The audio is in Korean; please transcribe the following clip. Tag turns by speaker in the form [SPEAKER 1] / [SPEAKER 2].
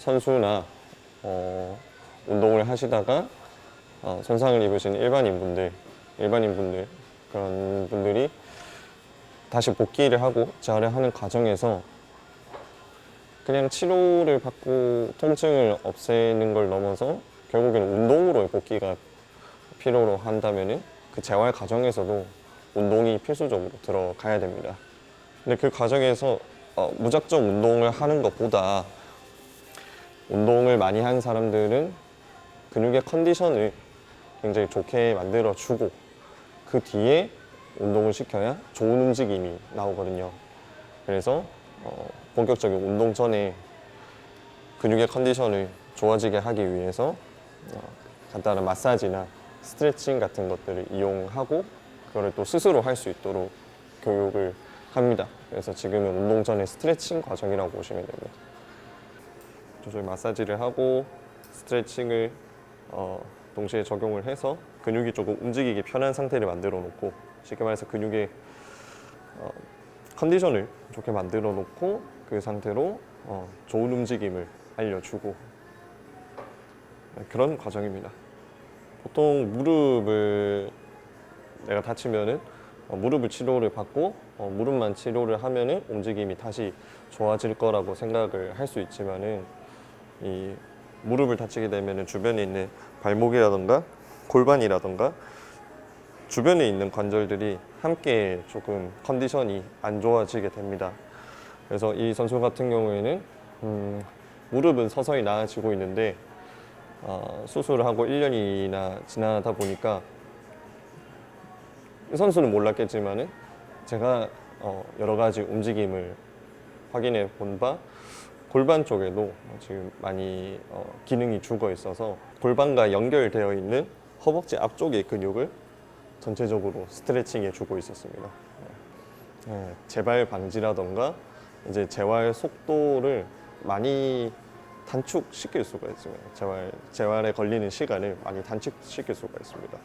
[SPEAKER 1] 선수나 어, 운동을 하시다가 어, 손상을 입으신 일반인 분들, 일반인 분들 그런 분들이 다시 복귀를 하고 재활을 하는 과정에서 그냥 치료를 받고 통증을 없애는 걸 넘어서 결국에는 운동으로의 복귀가 필요로 한다면은 그 재활 과정에서도 운동이 필수적으로 들어가야 됩니다. 근데 그 과정에서 어, 무작정 운동을 하는 것보다 운동을 많이 한 사람들은 근육의 컨디션을 굉장히 좋게 만들어 주고 그 뒤에 운동을 시켜야 좋은 움직임이 나오거든요. 그래서 어, 본격적인 운동 전에 근육의 컨디션을 좋아지게 하기 위해서 어, 간단한 마사지나 스트레칭 같은 것들을 이용하고 그거를 또 스스로 할 수 있도록 교육을 합니다. 그래서 지금은 운동 전에 스트레칭 과정이라고 보시면 됩니다. 조절 마사지를 하고 스트레칭을 어, 동시에 적용을 해서 근육이 조금 움직이기 편한 상태를 만들어 놓고 쉽게 말해서 근육의 어, 컨디션을 좋게 만들어 놓고 그 상태로 어, 좋은 움직임을 알려주고 네, 그런 과정입니다. 보통 무릎을 내가 다치면은 어, 무릎을 치료를 받고 어, 무릎만 치료를 하면은 움직임이 다시 좋아질 거라고 생각을 할 수 있지만은 이 무릎을 다치게 되면은 주변에 있는 발목이라던가 골반이라던가 주변에 있는 관절들이 함께 조금 컨디션이 안 좋아지게 됩니다. 그래서 이 선수 같은 경우에는 음, 무릎은 서서히 나아지고 있는데 어, 수술을 하고 1년이나 지나다 보니까 이 선수는 몰랐겠지만은 제가 어, 여러 가지 움직임을 확인해 본 바 골반 쪽에도 지금 많이 어, 기능이 죽어 있어서 골반과 연결되어 있는 허벅지 앞쪽의 근육을 전체적으로 스트레칭해 주고 있었습니다. 네. 네, 재발 방지라던가 이제 재활 속도를 많이 단축시킬 수가 있습니다. 재활 재활에 걸리는 시간을 많이 단축시킬 수가 있습니다.